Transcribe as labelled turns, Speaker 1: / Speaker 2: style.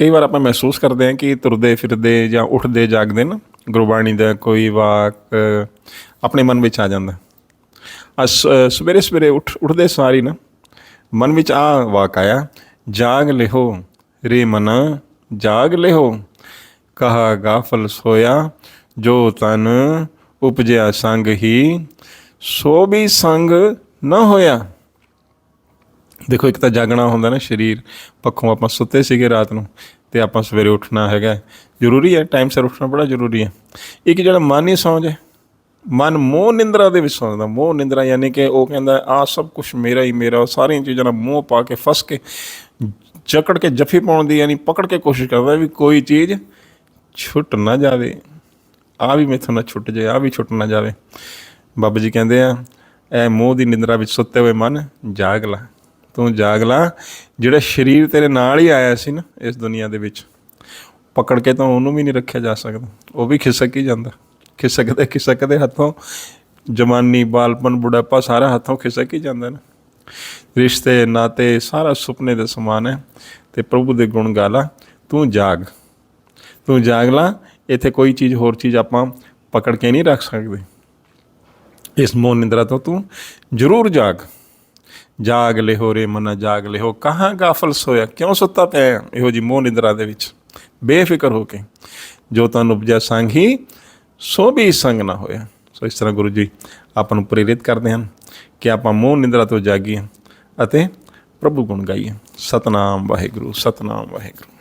Speaker 1: ਕਈ ਵਾਰ ਆਪਾਂ ਮਹਿਸੂਸ ਕਰਦੇ ਹਾਂ ਕਿ ਤੁਰਦੇ, ਫਿਰਦੇ ਜਾਂ ਉੱਠਦੇ, ਜਾਗਦੇ ਨਾ, ਗੁਰਬਾਣੀ ਦਾ ਕੋਈ ਵਾਕ ਆਪਣੇ ਮਨ ਵਿੱਚ ਆ ਜਾਂਦਾ। ਅਸ ਸਵੇਰੇ ਸਵੇਰੇ ਉੱਠ, ਉੱਠਦੇ ਸਾਰੀ ਨਾ, ਮਨ ਵਿੱਚ ਆ ਵਾਕ ਆਇਆ, ਜਾਗ ਲਿਹੋ ਰੇ ਮਨ, ਜਾਗ ਲਿਹੋ, ਕਹਾ ਗਾਫਲ ਸੋਇਆ, ਜੋ ਤਨ ਉਪਜਿਆ ਸੰਗ ਹੀ, ਸੋ ਵੀ ਸੰਗ ਨਾ ਹੋਇਆ। ਦੇਖੋ, ਇੱਕ ਤਾਂ ਜਾਗਣਾ ਹੁੰਦਾ ਨਾ ਸਰੀਰ। ਪੱਖੋਂ ਆਪਾਂ ਸੁੱਤੇ ਸੀਗੇ ਰਾਤ ਨੂੰ ਤੇ ਆਪਾਂ ਸਵੇਰੇ ਉੱਠਣਾ ਹੈਗਾ। ਜ਼ਰੂਰੀ ਹੈ ਟਾਈਮ ਸਿਰ ਉੱਠਣਾ ਬੜਾ ਜ਼ਰੂਰੀ ਹੈ। ਇੱਕ ਜਿਹੜਾ ਮਨ ਹੀ ਸੌਂ ਜਾਏ, ਮਨ ਮੋਹ ਨਿੰਦਰਾ ਦੇ ਵਿੱਚ ਸੌਂਦਾ ਮੋਹ ਨਿੰਦਰਾ ਯਾਨੀ ਕਿ ਉਹ ਕਹਿੰਦਾ, ਆ ਸਭ ਕੁਝ ਮੇਰਾ ਹੀ ਮੇਰਾ, ਉਹ ਸਾਰੀਆਂ ਚੀਜ਼ਾਂ ਨਾਲ ਮੋਹ ਪਾ ਕੇ ਫਸ ਕੇ ਜਕੜ ਕੇ ਜੱਫੀ ਪਾਉਣ ਦੀ ਯਾਨੀ ਪਕੜ ਕੇ ਕੋਸ਼ਿਸ਼ ਕਰਦਾ ਵੀ ਕੋਈ ਚੀਜ਼ ਛੁੱਟ ਨਾ ਜਾਵੇ। ਆ ਵੀ ਮੈਥੋਂ ਨਾ ਛੁੱਟ ਜਾਏ, ਆ ਵੀ ਛੁੱਟ ਨਾ ਜਾਵੇ। ਬਾਬਾ ਜੀ ਕਹਿੰਦੇ ਆ ਇਹ ਮੋਹ ਦੀ ਨਿੰਦਰਾ ਵਿੱਚ ਸੁੱਤੇ ਹੋਏ ਮਨ ਜਾਗ ਲੈ। ਤੂੰ ਜਾਗ ਲਾ। ਜਿਹੜਾ ਸਰੀਰ ਤੇਰੇ ਨਾਲ ਹੀ ਆਇਆ ਸੀ ਨਾ ਇਸ ਦੁਨੀਆ ਦੇ ਵਿੱਚ, ਪਕੜ ਕੇ ਤਾਂ ਉਹਨੂੰ ਵੀ ਨਹੀਂ ਰੱਖਿਆ ਜਾ ਸਕਦਾ। ਉਹ ਵੀ ਖਿਸਕ ਹੀ ਜਾਂਦਾ। ਖਿਸਕਦੇ ਖਿਸਕਦੇ ਹੱਥੋਂ ਜਵਾਨੀ, ਬਾਲਪਨ, ਬੁਢਾਪਾ ਸਾਰਾ ਹੱਥੋਂ ਖਿਸਕ ਹੀ ਜਾਂਦਾ ਨਾ। ਰਿਸ਼ਤੇ, ਨਾਤੇ ਸਾਰਾ ਸੁਪਨੇ ਦੇ ਸਮਾਨ ਹੈ ਤੇ ਪ੍ਰਭੂ ਦੇ ਗੁਣ ਗਾਲਾ ਤੂੰ ਜਾਗ। ਤੂੰ ਜਾਗ ਲਾ। ਇੱਥੇ ਕੋਈ ਚੀਜ਼, ਹੋਰ ਚੀਜ਼ ਆਪਾਂ ਪਕੜ ਕੇ ਨਹੀਂ ਰੱਖ ਸਕਦੇ। ਇਸ ਮੋਹ ਨਿੰਦਰਾ ਤੋਂ ਤੂੰ ਜ਼ਰੂਰ ਜਾਗ। ਜਾਗ ਲਿਹੋ ਰੇ ਮਨ, ਜਾਗ ਲਿਹੋ ਕਹਾਂ ਗਾਫਲ ਸੋਇਆ? ਕਿਉਂ ਸੁੱਤਾ ਪਿਆ ਇਹੋ ਜੀ ਮੋਹ ਨਿੰਦਰਾ ਦੇ ਵਿੱਚ। ਬੇਫਿਕਰ ਹੋ ਕੇ ਜੋ ਤਨ ਉਪਜਿਆ ਸੰਗ ਹੀ, ਸੋ ਵੀ ਸੰਗ ਨਾ ਹੋਇਆ। ਸੋ ਇਸ ਤਰ੍ਹਾਂ ਗੁਰੂ ਜੀ ਆਪਾਂ ਨੂੰ ਪ੍ਰੇਰਿਤ ਕਰਦੇ ਹਨ ਕਿ ਆਪਾਂ ਮੋਹ ਨਿੰਦਰਾ ਤੋਂ ਜਾਗੀਏ ਅਤੇ ਪ੍ਰਭੂ ਗੁਣ ਗਾਈਏ। ਸਤਨਾਮ ਵਾਹਿਗੁਰੂ ਸਤਨਾਮ ਵਾਹਿਗੁਰੂ।